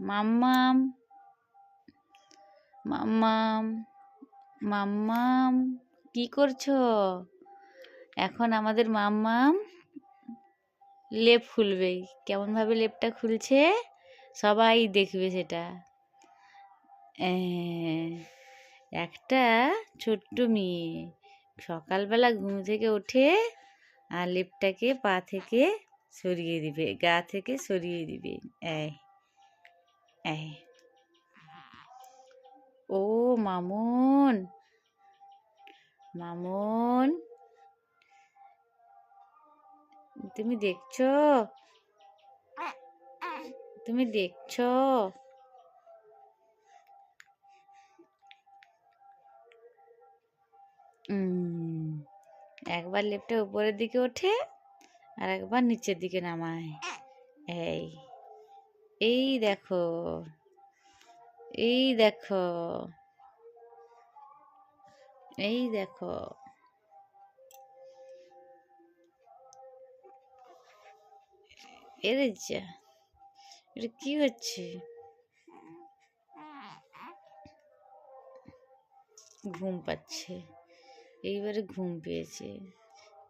মাম্মাম মাম্মাম মাম্মাম কি করছ? এখন আমাদের মাম্মাম লেপ খুলবে। কেমনভাবে লেপটা খুলছে? সবাই দেখবে সেটা। একটা ছোট্ট মেয়ে সকালবেলা ঘুম থেকে ওঠে আর লেপটাকে পা থেকে সরিয়ে দিবে, গা থেকে সরিয়ে দিবে। এই। এই ও মামুন মামুন তুমি দেখছ? তুমি দেখছ? একবার লেপটা উপরের দিকে ওঠে আর একবার নিচের দিকে নামায়। এই। এই দেখো এই দেখো এই দেখো। এরে যা, এটা কি হচ্ছে? ঘুম পাচ্ছে, এইবারে ঘুম পেয়েছে।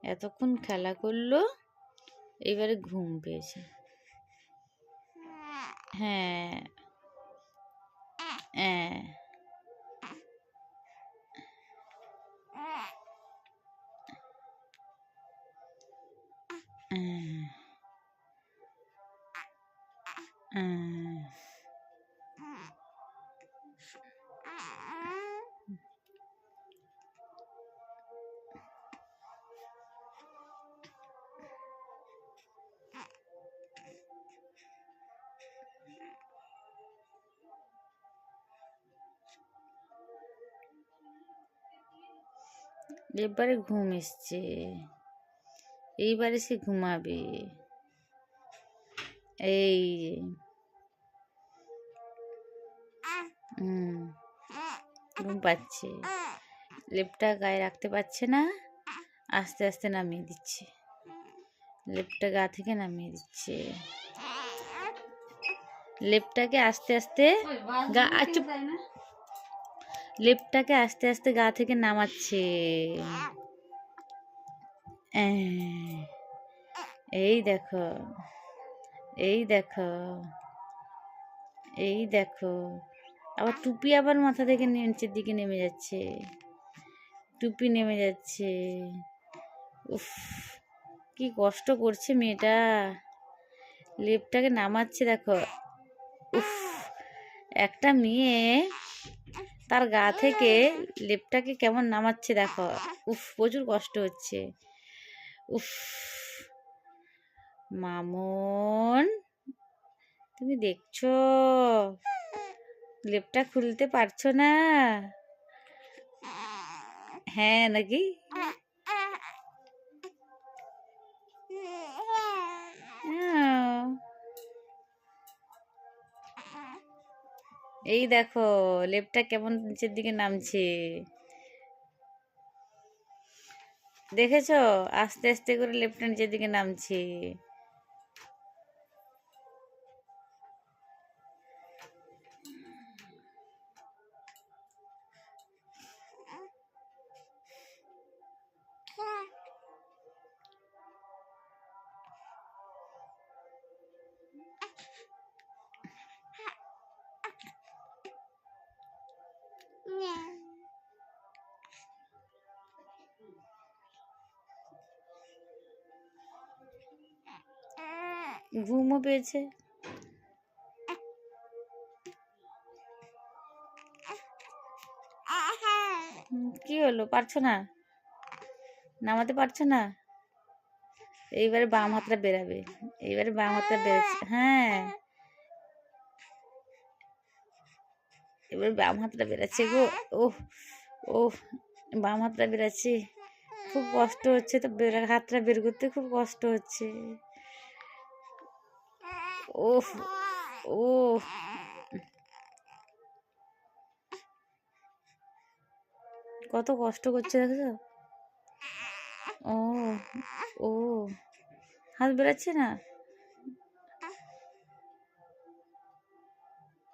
এতক্ষণ খেলা করল, এইবারে ঘুম পেয়েছে। হ্যাঁ হ্যাঁ হ্যাঁ হ্যাঁ এবারে ঘুম এসছে। এইবারে সে ঘুমাবে। এই যে। হুম ঘুম পাচ্ছে। লেপটা গায়ে রাখতে পারছে না। আস্তে আস্তে নামিয়ে দিচ্ছে। লেপটা গা থেকে নামিয়ে দিচ্ছে। লেপটাকে আস্তে আস্তে গা চুপ। লেপটাকে আস্তে আস্তে গা থেকে নামাচ্ছে। এই দেখো এই দেখো এই দেখো। আবার টুপি আবার মাথা থেকে নিচের দিকে নেমে যাচ্ছে। টুপি নেমে যাচ্ছে। উফ, কি কষ্ট করছে মেয়েটা। লেপটাকে নামাচ্ছে দেখো। উফ, একটা মেয়ে তার গা থেকে লেপটাকে কেমন নামাচ্ছে দেখো। উফ প্রচুর কষ্ট হচ্ছে। উফ মামন তুমি দেখছ? লেপটা খুলতে পারছ না? হ্যাঁ নাকি? এই দেখো, লেপটা কেমন নিচের দিকে নামছে। দেখেছ? আস্তে আস্তে করে লেপটা নিচের দিকে নামছে। ঘুমও পেয়েছে। কি হলো? পারছ না? নামাতে পারছ না? এইবারে বাম হাতটা বেরাবে। এইবারে বাম হাতটা বেরোচ্ছে। হ্যাঁ। এবার বাম হাতটা বেরাচ্ছে গো। ও ও বাম হাতটা বেরাচ্ছে। খুব কষ্ট হচ্ছে তো হাতটা বের করতে খুব কষ্ট হচ্ছে। ও ও কত কষ্ট করছে দেখো ও ও। হাত বেরাচ্ছে না?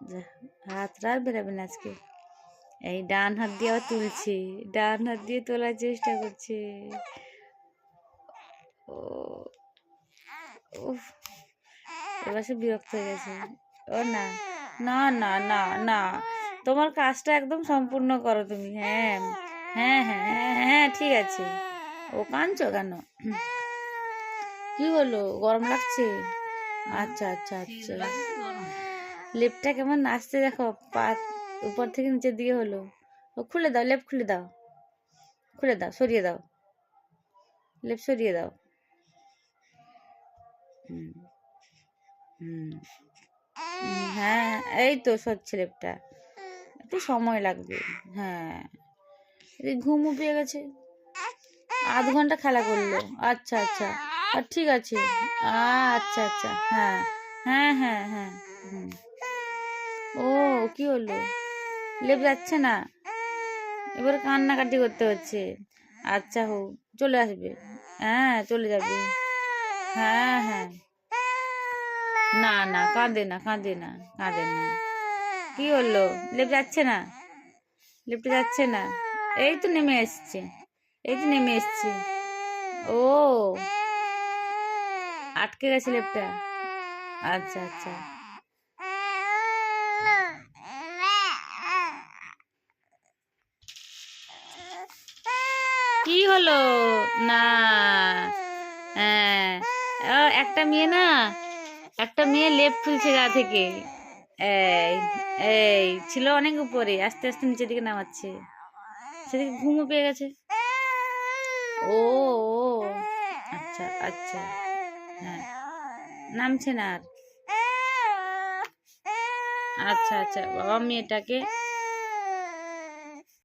যা, হাত রাত বেরাবে না আজকে। এই ডান হাত দিয়ে আবার তুলছে, ডান হাত দিয়ে তোলার চেষ্টা করছে। ও, উফ। এবার সে বিরক্ত হয়ে গেছে। ও না। না না না না। তোমার কাজটা একদম সম্পূর্ণ করো তুমি হ্যাঁ। হ্যাঁ হ্যাঁ হ্যাঁ হ্যাঁ ঠিক আছে। ও কাঁদছো কেন? কি হলো? গরম লাগছে? আচ্ছা আচ্ছা আচ্ছা। লেপটা কেমন নাচতে দেখো পা উপর থেকে নিচের দিকে হলো। ও খুলে দাও লেপ খুলে দাও। খুলে দাও সরিয়ে দাও। লেপ সরিয়ে দাও। হুম, হ্যাঁ এই তো সচ্ছে লেপটা একটু সময় লাগবে। হ্যাঁ। ঘুমও পেয়ে গেছে। আধ ঘণ্টা খেলা করল। আচ্ছা আচ্ছা। আর ঠিক আছে। আচ্ছা আচ্ছা। হ্যাঁ। হ্যাঁ হ্যাঁ হ্যাঁ। ও কি হলো? লেপ যাচ্ছে না? এবার কান্নাকাটি করতে হচ্ছে। আচ্ছা হোক। চলে আসবে। হ্যাঁ চলে যাবে। হ্যাঁ হ্যাঁ। না না, কাঁদে না কাঁদে না কাঁদে না। কি হলো? লেপ যাচ্ছে না? লেপটা যাচ্ছে না? এই তো নেমে এসছে। এই তো নেমে এসছে। ও, আটকে গেছে লেপটা। আচ্ছা আচ্ছা। কি হলো? না হ্যাঁ। একটা মেয়ে না? একটা মেয়ে লেপ খুলছে গা থেকে। এই এই, ছিল অনেক উপরে, আস্তে আস্তে নিচের দিকে নামাচ্ছে। সেদিকে ঘুমও পেয়ে গেছে। ও ও আচ্ছা আচ্ছা। হ্যাঁ নামছে না আর। আচ্ছা আচ্ছা বাবা মেয়েটাকে